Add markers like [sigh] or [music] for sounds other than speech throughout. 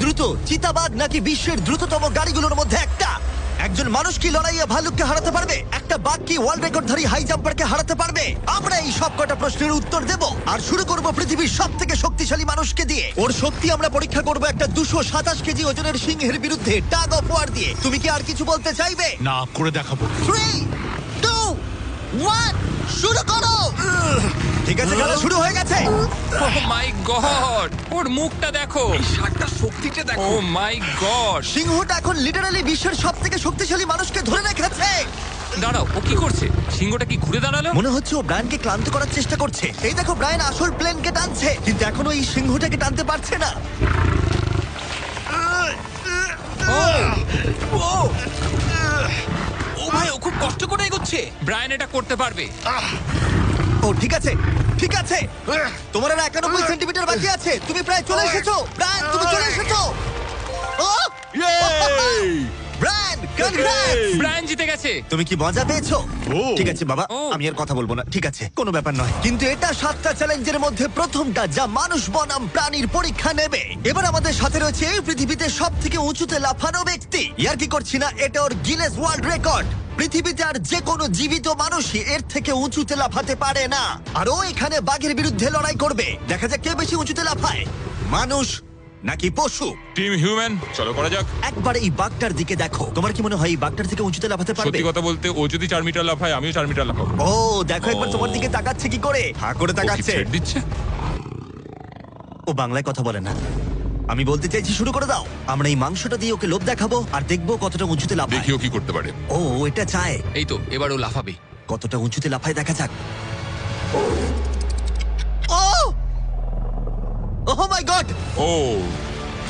দ্রুত চিতাবাঘ নাকি বিশ্বের দ্রুততম গাড়িগুলোর মধ্যে একটা? একজন মানুষ কি লড়াইয়ে ভালুককে হারাতে পারবে? একটা বাঘ কি ওয়ার্ল্ড রেকর্ডধারী হাই জাম্পারকে হারাতে পারবে? আমরা এই সব কটা প্রশ্নের উত্তর দেব। আর শুরু করব পৃথিবীর সব থেকে শক্তিশালী মানুষকে দিয়ে। ওর শক্তি আমরা পরীক্ষা করব একটা দুশো সাতাশ কেজি ওজনের সিংহের বিরুদ্ধে টাগ অফ ওয়ার দিয়ে। তুমি কি আর কিছু বলতে চাইবে? না করে দেখাবো। থ্রি টু ওয়ান শুরু করো! ঠিক আছে খেলা শুরু হয়ে গেছে। ও মাই গড Oh ওর মুখটা দেখো। শার্টটা শক্তিটা ও দেখো। মাই গড সিংহটা এখন লিটারালি বিশ্বের সব থেকে শক্তিশালী মানুষকে ধরে রেখেছে। দাঁড়াও ও কি করছে? সিংহটা কি ঘুরে দাঁড়াল? মনে হচ্ছে ও ব্রায়ানকে ক্লান্ত করার চেষ্টা করছে। এই দেখো ব্রায়ান আসল প্লেনকে টানছে কিন্তু এখনও এই সিংহটাকে টানতে পারছে না। ও ও ভাই ও খুব কষ্ট করে এগোচ্ছে। ব্রায়ান এটা করতে পারবে। ও ঠিক আছে ঠিক আছে। তোমার আর একানব্বই সেন্টিমিটার বাকি আছে। তুমি প্রায় চলে এসেছ। ব্রায়ান তুমি চলে এসেছ। ও! ব্রায়ান কনগ্রাটস ব্রায়ান জিতে গেছে। তুমি কি মজা পেয়েছ? ঠিক আছে বাবা আমি আর কথা বলব না। ঠিক আছে কোনো ব্যাপার নয়। কিন্তু এটা সাতটা চ্যালেঞ্জের মধ্যে প্রথমটা যা মানুষ বনাম প্রাণীর পরীক্ষা নেবে। এবার আমাদের সাথে রয়েছে এই পৃথিবীতে সব থেকে উঁচুতে লাফানো ব্যক্তি। ইয়ার কি করছি না এটা ওর গিনেস ওয়ার্ল্ড রেকর্ড পৃথিবীতে আর যে কোনো জীবিত মানুষই এর থেকে উঁচুতে লাফাতে পারে না। আর ও এখানে বাঘের বিরুদ্ধে লড়াই করবে। দেখা যাক কে বেশি উঁচুতে লাফায়। মানুষ নাকি পশু? টিম হিউম্যান চলো করা যাক। একবার এই বাঘটার দিকে দেখো। তোমার কি মনে হয় এই বাঘটার থেকে উঁচুতে লাফাতে পারবে? সত্যি কথা বলতে ও যদি চার মিটার লাফায় আমিও চার মিটার লাফাবো। ও দেখো একবার তোমার দিকে তাকাচ্ছে কি করে। হা করে তাকাচ্ছে। দিচ্ছে? ও বাংলায় কথা বলে না। আমি বলতে চাইছি শুরু করে দাও। আমরা এই মাংসটা দিয়ে ওকে লোভ দেখাবো আর দেখব কতটা উঁচুতে লাফায়। দেখিও ও কি করতে পারে। ও এটা চায়। এই তো এবার ও লাফাবে। কতটা উঁচুতে লাফায় দেখা যাক। ও! ওহ মাই গড! ও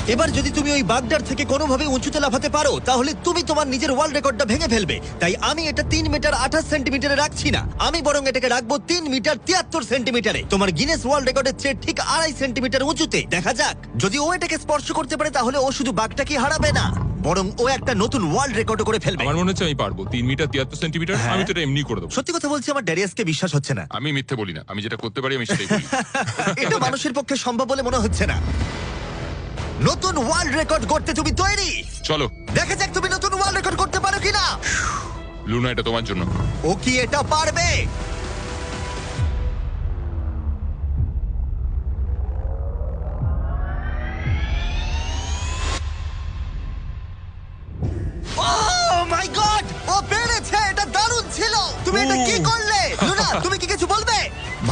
এবার যদি তুমি ওই বাগদার থেকে কোনোভাবে উঁচুতে লাফাতে পারো তাহলে তুমি তোমার নিজের ওয়ার্ল্ড রেকর্ডটা ভেঙে ফেলবে। তাই আমি এটা তিন মিটার আঠাশ সেন্টিমিটারে রাখছি না। আমি বরং এটাকে রাখব তিন মিটার তিয়াত্তর সেন্টিমিটারে। তোমার গিনেস ওয়ার্ল্ড রেকর্ডের চেয়ে ঠিক আড়াই সেন্টিমিটার উঁচুতে। দেখা যাক। যদি ও এটাকে স্পর্শ করতে পারে তাহলে ও শুধু বাঘটাকে হারাবে না বরং ও একটা নতুন ওয়ার্ল্ড রেকর্ড করে ফেলবে। আমার মনে হচ্ছে আমি পারব। তিন মিটার তিয়াত্তর সেন্টিমিটার হ্যাঁ। আমি তো এটা এমনি করে দেবো। সত্যি কথা বলছি আমার ড্যারিয়াসকে বিশ্বাস হচ্ছে না। আমি মিথ্যে বলি না। আমি যেটা করতে পারি আমি সেটাই বলি। [laughs] এটা মানুষের পক্ষে সম্ভব বলে মনে হচ্ছে না। নতুন ওয়ার্ল্ড রেকর্ড করতে তুমি তৈরি। চলো। দেখা যাক তুমি নতুন ওয়ার্ল্ড রেকর্ড করতে পারো কিনা। লুনা এটা তোমার জন্য। ও কি এটা পারবে?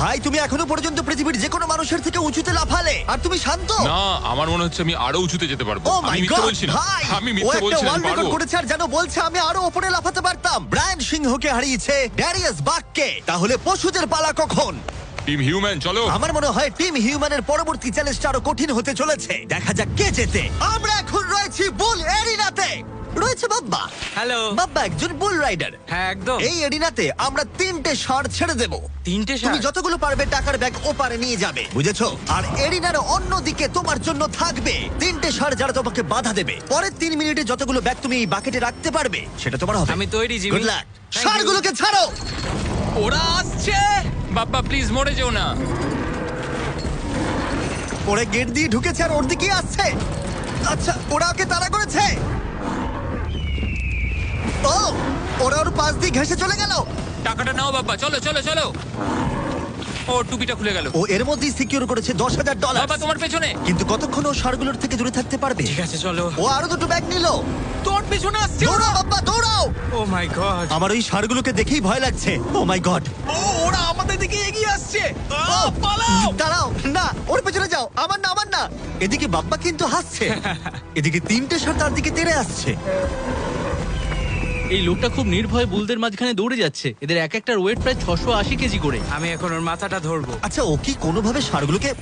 ভাই তুমি এখনও পর্যন্ত পৃথিবীর যে কোনো মানুষের থেকে উঁচুতে লাফালে আর তুমি শান্ত। না আমার মনে হচ্ছে আমি আরও উঁচুতে যেতে পারব। ও আমি মাই মিথ্যে গড বলছি না। ভাই আমি ও মিথ্যে একটা বলছি না ওয়ার্ল্ড আমি রেকর্ড পারব করেছে আর যেন বলছে আমি আরও উপরে লাফাতে পারতাম। ব্রায়ান সিংহকে হারিয়েছে ড্যারিয়াস বাককে তাহলে পশুদের পালা কখন? টিম হিউম্যান চলো। আমার মনে হয় টিম হিউম্যানের পরবর্তী চ্যালেঞ্জটা আরও কঠিন হতে চলেছে। দেখা যাক কে জেতে। আমরা এখন রয়েছি বুল এরিনাতে রয়েছে বাব্বা। হ্যালো। বাব্বা একজন বুল রাইডার হ্যাঁ একদম। এই এরিনাতে আমরা তিনটে ষাঁড় ছেড়ে দেব। তিনটে তুমি ষাঁড়? যতগুলো পারবে টাকার ব্যাগ ওপারে নিয়ে যাবে বুঝেছ? আর এরিনার অন্যদিকে তোমার জন্য থাকবে তিনটে ষাঁড় যারা তোমাকে বাধা দেবে। পরের তিন মিনিটে যতগুলো ব্যাগ তুমি এই বাকেটে রাখতে পারবে সেটা তোমার হবে। আমি তৈরি, জিমি। গুড লাক ষাঁড়গুলোকে ছাড়ো। ওরা আসছে! বাপ্পা প্লিজ মরে যেও না। ওরা গেট দিয়ে ঢুকেছে আর ওর দিকেই আসছে। আচ্ছা ওরা ওকে তাড়া করেছে ও ওরা ওর পাশ দিয়ে ঘেসে চলে গেল? টাকাটা নাও বাপ্পা চলো চলো চলো। ও টুপিটা খুলে গেল। ও এর মধ্যেই সিকিউর করেছে দশ হাজার ডলার বাবা তোমার পেছনে। কিন্তু কতক্ষণ ও ষাঁড়গুলোর থেকে দূরে থাকতে পারবে? ঠিক আছে চলো। ও আরও দুটো ব্যাগ নিল। তোর পেছনে আসছে দৌড়াও বাবা দৌড়াও। Oh my God. আমার ওই ষাঁড়গুলোকে দেখেই ভয় লাগছে। ও মাই গড। ও ওরা আমাদের দিকে এগিয়ে আসছে। আহ, পালাও। দাঁড়াও। না ওর পেছনে যাও। আমার না আমার না। এদিকে বাব্বা কিন্তু হাসছে। [laughs] এদিকে তিনটে ষাঁড় তার দিকে তেড়ে আসছে। এই লোকটা খুব নির্ভয় বুলদের মাঝখানে দৌড়ে যাচ্ছে। এদের এক একটার ওয়েট প্রায় ছশো আশি কেজি করে। আমি এখন ওর মাথাটা ধরবো। আচ্ছা ও কি কোনোভাবে ষাঁড়গুলোকে।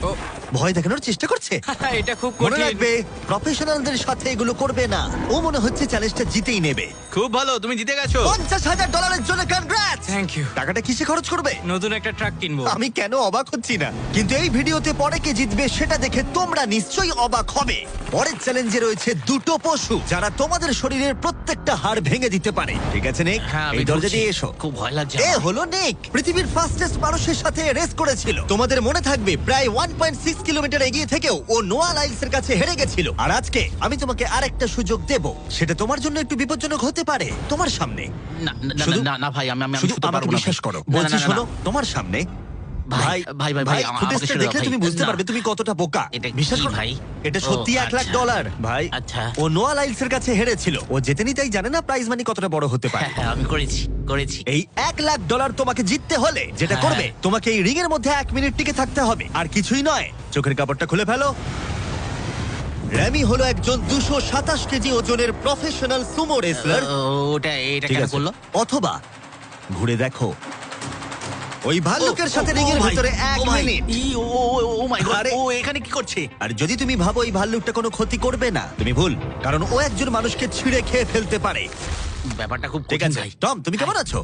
ভয় দেখানোর চেষ্টা করছে? [laughs] এটা খুব মনে কঠিন। রাখবে প্রফেশনালদের সাথে এগুলো করবে না। ও মনে হচ্ছে চ্যালেঞ্জটা জিতেই নেবে। খুব ভালো তুমি জিতে গেছো। পঞ্চাশ হাজার ডলারের জন্য কনগ্রাটস থ্যাংক ইউ টাকাটা কিসে খরচ করবে? নতুন একটা ট্রাক কিনবো। আমি কেন অবাক হচ্ছি না? কিন্তু এই ভিডিওতে পরে কে জিতবে সেটা দেখে তোমরা নিশ্চয়ই অবাক হবে। পরের চ্যালেঞ্জে রয়েছে দুটো পশু যারা তোমাদের শরীরের প্রত্যেকটা হাড় ভেঙে দিতে পারে। ঠিক আছে নিক? হ্যাঁ, আমি এই দরজা ঢুকছি। দিয়ে এসো। খুব ভয় লাগছে এ আমার। হলো নিক। পৃথিবীর ফাস্টেস্ট মানুষের সাথে রেস করেছিল। তোমাদের মনে থাকবে প্রায় 1.6 কিলোমিটার এগিয়ে থেকেও ও নোয়া লাইলসের কাছে হেরে গেছিল। আর আজকে আমি তোমাকে আরেকটা সুযোগ দেব। সেটা তোমার জন্য একটু বিপজ্জনক হতে পারে তোমার সামনে। না না, না, শুধু- না না ভাই আমি আমি আমি শুধু শুতে আমাকে পারব না বিশ্বাস করো। না, না, বলছি না, না, শোনো তোমার সামনে ভাই, ভাই, ভাই, ভাই, ফুটেজটা দেখলে তুমি বুঝতে পারবে তুমি কতটা বোকা। এটা বিশ্বাস কি, করো? ভাই? এটা ও, সত্যি এক লাখ আচ্ছা। ডলার। ভাই। আচ্ছা। ও নোয়া লাইলস কাছে হেরেছিল। ও জেতেনি তাই জানে না প্রাইজ মানি কতটা বড় হতে পারে। হ্যাঁ হ্যাঁ আমি করেছি করেছি। এই এক লাখ ডলার তোমাকে জিততে হলে যেটা হ্যাঁ। করবে তোমাকে এই রিং এর মধ্যে এক মিনিট টিকে থাকতে হবে। আর কিছুই নয়। চোখের কাপড়টা খুলে ফেলো। র্যামি হলো একজন দুশো সাতাশ কেজি ওজনের প্রফেশনাল সুমো রেসলার ও, ওটা এটা ঠিক কেন আছে। করল অথবা ঘুরে দেখো। ওই ভাল্লুকের সাথে ও, রিং এর ভাই, ভিতরে এক ও ভাই, minute. E, O O, O, O my god আরে- ও এখানে কি করছে? আর যদি তুমি ভাবো এই ভাল্লুকটা কোনো ক্ষতি করবে না তুমি ভুল কারণ ও একজন মানুষকে ছিঁড়ে খেয়ে ফেলতে পারে। ব্যাপারটা খুব ঠিক কঠিন আছে। ভাই। টম তুমি কেমন আছো?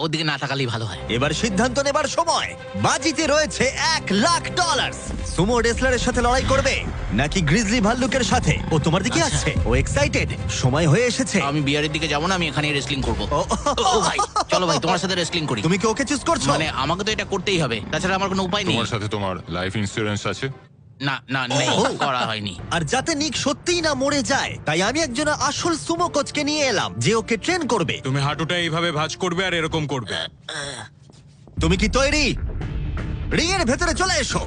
হ্যাঁ, ওদিকে না তাকালেই ভালো হয়। এবার সিদ্ধান্ত নেবার সময়। বাজিতে রয়েছে এক লাখ ডলার সুমো রেসলারের সাথে লড়াই করবে নাকি গ্রিজলি ভাল্লুকের সাথে? ও তোমার দিকে আচ্ছা। আসছে। ও এক্সাইটেড সময় হয়ে এসেছে। আমি বিয়ারের দিকে যাব না আমি এখানেই রেসলিং করব। ও, ও ভাই চলো ভাই তোমার সাথে রেসলিং করি। তুমি কি ওকে চুজ করছ? মানে আমাকে তো এটা করতেই হবে। তাছাড়া আমার কোনো উপায় নেই। তোমার সাথে তোমার লাইফ ইন্স্যুরেন্স আছে। না না নেই ও। করা হয়নি। আর যাতে নিক সত্যিই না মরে যায় তাই আমি একজন আসল সুমো কোচকে নিয়ে এলাম যে ওকে ট্রেন করবে। তুমি হাঁটুটা এইভাবে ভাঁজ করবে আর এরকম করবে। তুমি কি তৈরি? রিং এর ভেতরে চলে এসো।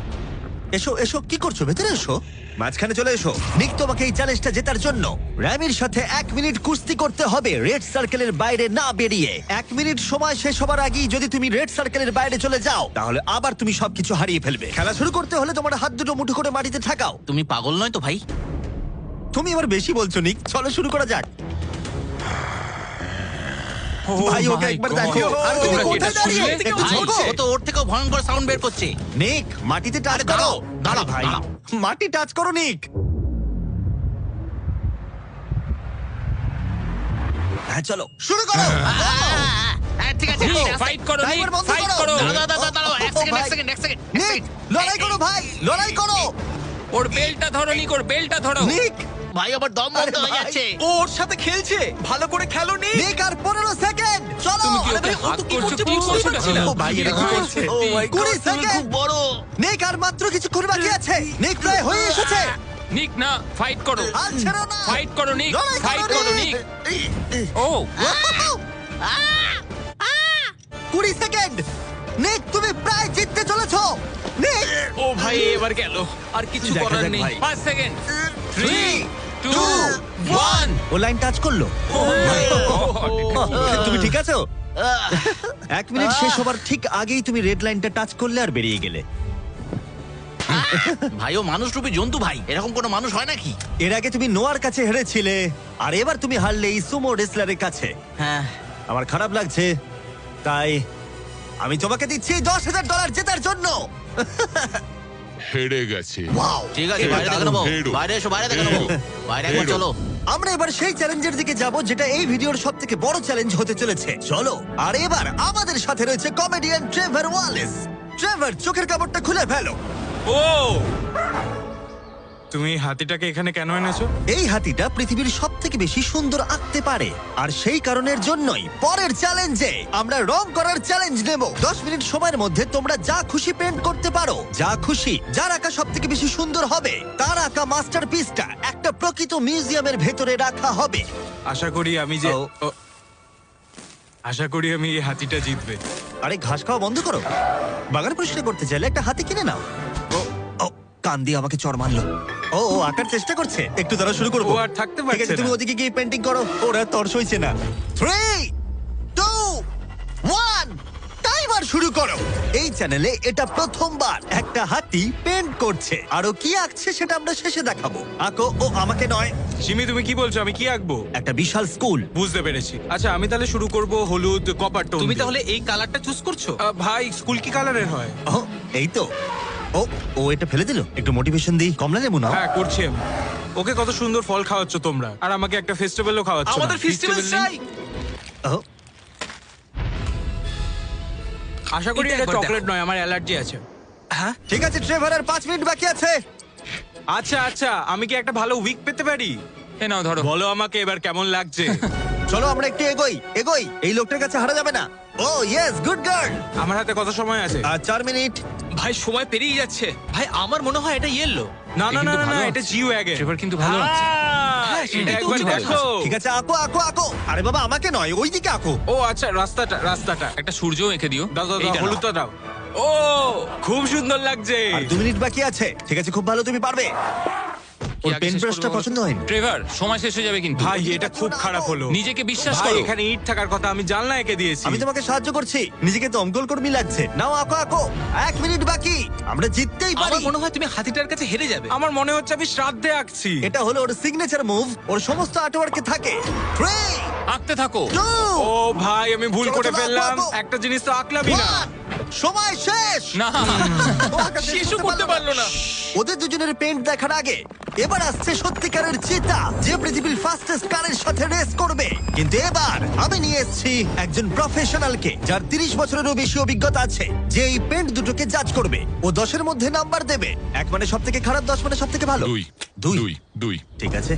এসো এসো কি করছ? ভেতরে এসো। মাঝখানে চলে এসো। নিক তোমাকে এই চ্যালেঞ্জটা জেতার জন্য। র্যামির সাথে এক মিনিট কুস্তি করতে হবে রেড সার্কেলের বাইরে না বেরিয়ে। এক মিনিট সময় শেষ হবার আগেই যদি তুমি রেড সার্কেলের বাইরে চলে যাও তাহলে আবার তুমি সবকিছু হারিয়ে ফেলবে। খেলা শুরু করতে হলে তোমার হাত দুটো মুঠো করে মাটিতে ঠাকাও। তুমি পাগল নয় তো ভাই? তুমি এবার বেশি বলছো নিক। চলো শুরু করা যাক। ভাই ওকে একবার দেখো আর তুমি কোথায় দাঁড়িয়ে একটু ঝোঁকো। ও তো ওর থেকেও ভয়ঙ্কর সাউন্ড বের করছে। নিক মাটিতে টাচ করো দাঁড়াও, দাঁড়াও, ভাই। মাটি টাচ করো নিক। হ্যাঁ চলো শুরু করো। হ্যাঁ। ঠিক আছে ফাইট করো Timer ফাইট করো। করো। দাঁড়াও, এক সেকেন্ড, এক সেকেন্ড, এক সেকেন্ড, সেকেন্ড। লড়াই করো ভাই লড়াই করো। ওর বেলটা ধরো নিক ওর বেলটা ধরো। নিক ভাই আবার দম বন্ধ হয়ে যাচ্ছে। ও ওর সাথে খেলছে। ভালো করে খেলো নি। নিক আর পনেরো সেকেন্ড। চলো তুমি কি আরে ওকে ভাই, ও হাত তো কি করছ? করছে কি বুঝতেই করছ? পারছি না। না? ও ভাই, এটা কি করছে? ও my কুড়ি তুমি সেকেন্ড খুব বড়। নিক আর মাত্র কিছুক্ষণ বাকি আছে। নিক প্রায় হয়ে এসেছে। নিক না ফাইট করো। আর ছেড়ো না। ফাইট করো নিক লড়াই ফাইট করো নিক। ও। কুড়ি সেকেন্ড। নিক তুমি প্রায় জিততে চলেছো। নিক। ও ভাই এবার গেল। আর কিছু দেখা করার যাক নেই। ভাই। 5 সেকেন্ড 3 2 1 ও লাইন টাচ করল। তুমি ঠিক আছো? এক মিনিট শেষ হবার ঠিক আগেই তুমি রেড লাইনটা টাচ করলে আর বেরিয়ে গেলে। ভাই ও মানুষ রূপী জন্তু ভাই। এরকম কোনো মানুষ হয় নাকি? এর আগে তুমি নোয়ার কাছে হেরেছিলে আর এবার তুমি হারলে এই সুমো রেসলারের কাছে। হ্যাঁ। আমার খারাপ লাগছে তাই আমি তোমাকে দিচ্ছি দশ হাজার ডলার জেতার জন্য। হেরে গেছে। ওয়াও ঠিক আছে বাইরে দেখে নেব। বাইরে এসো বাইরে দেখে নেব বাইরে একবার। চলো। আমরা এবার সেই চ্যালেঞ্জের দিকে যাব যেটা এই ভিডিওর সব থেকে বড় চ্যালেঞ্জ হতে চলেছে। চলো আর এবার আমাদের সাথে রয়েছে কমেডিয়ান ট্রেভার ওয়ালেস ট্রেভার চোখের কাপড়টা খুলে ফেলো। ও! তুমি হাতিটাকে এখানে কেন এনেছো? এই হাতিটা পৃথিবীর সব থেকে বেশি সুন্দর আঁকতে পারে। আর সেই কারণের জন্যই পরের চ্যালেঞ্জে আমরা রং করার চ্যালেঞ্জ নেব। দশ মিনিট সময়ের মধ্যে তোমরা যা খুশি পেন্ট করতে পারো। যা খুশি যার আঁকা সব থেকে বেশি সুন্দর হবে তার আঁকা মাস্টার পিসটা একটা প্রকৃত মিউজিয়ামের ভেতরে রাখা হবে। আশা করি আমি যে ও। ও, আশা করি আমি এই হাতিটা জিতবে। আরে ঘাস খাওয়া বন্ধ করো। বাগান পরিষ্কার করতে চাইলে একটা হাতি কিনে নাও। ও। ও কান দিয়ে আমাকে চড় মারলো। ও ও আঁকার চেষ্টা করছে। একটু দ্বারা শুরু করব। ও আর থাকতে ঠিক আছে তুমি না। ওদিকে গিয়ে পেন্টিং করো। ওরা তর সইছে না। থ্রি টু ওয়ান টাইমার শুরু করো। এই চ্যানেলে এটা প্রথমবার একটা হাতি পেন্ট করছে। আরও কি আঁকছে সেটা আমরা শেষে দেখাবো। আঁকো ও আমাকে নয়। সিমি তুমি কি বলছো? আমি কি আঁকবো? একটা বিশাল স্কুল বুঝতে পেরেছি। আচ্ছা আমি তাহলে শুরু করব হলুদ কপার টোন তুমি তাহলে এই কালারটা চুজ করছ? ভাই স্কুল কি কালারের হয়? ও এই তো। ও ও এটা ফেলে দিল? একটু মোটিভেশন দিই। কমলা লেবু নাও। হ্যাঁ করছি আমি। ওকে কত সুন্দর ফল খাওয়াচ্ছ তোমরা। আর আমাকে একটা ফেস্টিভ্যালও খাওয়াচ্ছ না। আমাদের ফেস্টিভ্যাল? চাই ও। আশা করি এটা চকলেট নয় আমার অ্যালার্জি আছে। হ্যাঁ? ঠিক আছে ট্রেভার আর পাঁচ মিনিট বাকি আছে। আচ্ছা আচ্ছা আমি কি একটা ভালো উইক পেতে পারি? এ নাও ধরো। বলো আমাকে এবার কেমন লাগছে। [laughs] চলো আমরা একটু এগোই এগোই। এই লোকটার কাছে হারা যাবে না। ও ইয়েস গুড গার্ল আমার হাতে কত সময় আছে? আর চার মিনিট। ভাই সময় পেরিয়ে যাচ্ছে। ভাই আমার মনে হয় এটা ইয়েলো না না না না, না এটা। জিও ওয়াগন ট্রেভার কিন্তু ভালো আছে। হ্যাঁ, একবার দেখো। ঠিক আছে আঁকো আঁকো আকো। আরে বাবা আমাকে নয় ওইদিকে আকো। ও আচ্ছা রাস্তাটা রাস্তাটা। একটা সূর্য এঁকে দিও। দাও দাও দাও এইটা নাও। হলুদটা দাও। ও খুব সুন্দর লাগছে। আর দু মিনিট বাকি আছে। ঠিক আছে খুব ভালো তুমি পারবে। কি ওর আগে পেন শেষ ব্রাশটা করব বলো তো? পছন্দ হয়নি। ট্রেভার সময় শেষ হয়ে যাবে কিন্তু। ভাই এটা খুব খারাপ হলো। নিজেকে বিশ্বাস ভাই করো। এখানে ইট থাকার কথা আমি জানলা এঁকে দিয়েছি। আমি তোমাকে সাহায্য করছি। নিজেকে দমকল কর্মী লাগছে। নাও আঁকো আঁকো। এক মিনিট বাকি। আমরা জিততেই পারি। আমার মনে হয় তুমি হাতিটার কাছে হেরে যাবে। আমার মনে হচ্ছে আমি শ্রাদ্ধে আঁকছি। এটা হলো ওর সিগনেচার মুভ ওর সমস্ত আর্টওয়ার্কে থাকে। থ্রি আঁকতে থাকো। টু ও ভাই আমি ভুল চলো, করে চলো, ফেললাম। আঁকো। একটা জিনিস তো আঁকলামই না। সময় শেষ। না। আঁকা শেষ শেষও করতে পারল না। ওদের দুজনের পেন্ট দেখার আগে এবার আসছে সত্যিকারের চিতা যে পৃথিবীর ফাস্টেস্ট কারের সাথে রেস করবে। কিন্তু এবার আমি নিয়ে এসেছি একজন প্রফেশনালকে যার তিরিশ বছরেরও বেশি অভিজ্ঞতা আছে যে এই পেন্ট দুটোকে জাজ করবে। ও দশের মধ্যে নাম্বার দেবে। এক মানে সব থেকে খারাপ দশ মানে সব থেকে ভালো। দুই। দুই। দুই। দুই। ঠিক আছে?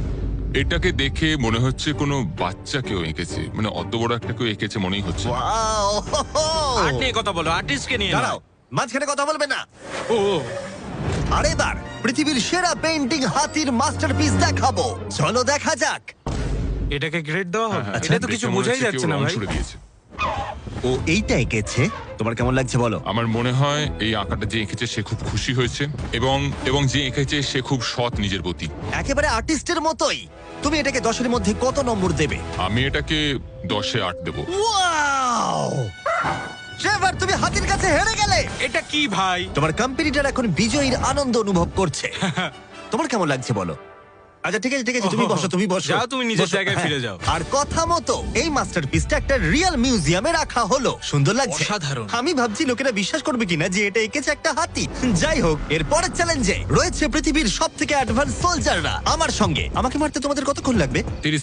এটাকে দেখে মনে হচ্ছে কোনো বাচ্চা কেউ এঁকেছে। মানে অত বড় একটা কেউ এঁকেছে মনেই হচ্ছে না। Wow! আর্ট নিয়ে কথা বলো আর্টিস্টকে নিয়ে দাঁড়াও মাঝখানে কথা বলবে না। ও। আর এবার পৃথিবীর সেরা পেন্টিং হাতির মাস্টারপিস দেখাবো। চলো দেখা যাক। এটাকে গ্রেড দেওয়া হবে? হ্যাঁ, এটা তো কিছু বোঝাই যাচ্ছে না ভাই। ও এইটা এঁকেছে তোমার কেমন লাগছে বলো? আমার মনে হয় এই আঁকাটা যে এঁকেছে সে খুব খুশি হয়েছে এবং এবং যে এঁকেছে সে খুব সৎ নিজের প্রতি। একেবারে আর্টিস্টের মতোই। তুমি এটাকে দশের মধ্যে কত নম্বর দেবে? আমি এটাকে দশে আট দেবো। ওয়াও ট্রেভার তুমি হাতির কাছে হেরে গেলে। এটা কি ভাই? তোমার কম্পিটিটর এখন বিজয়ীর আনন্দ অনুভব করছে। [laughs] তোমার কেমন লাগছে বলো? আচ্ছা ঠিক আছে ঠিক আছে তুমি বসো তুমি বসো। যাও, তুমি নিজের বসো, জায়গায় হ্যাঁ। ফিরে যাও। আর কথা মতো এই মাস্টারপিসটা একটা রিয়েল মিউজিয়ামে রাখা হলো। সুন্দর লাগছে। অসাধারণ। আমি ভাবছি লোকেরা বিশ্বাস করবে কিনা যে এটা এঁকেছে একটা হাতি। যাই হোক এর পরের চ্যালেঞ্জে রয়েছে পৃথিবীর সব থেকে অ্যাডভান্স সোলজাররা আমার সঙ্গে। আমাকে মারতে তোমাদের কতক্ষণ লাগবে? তিরিশ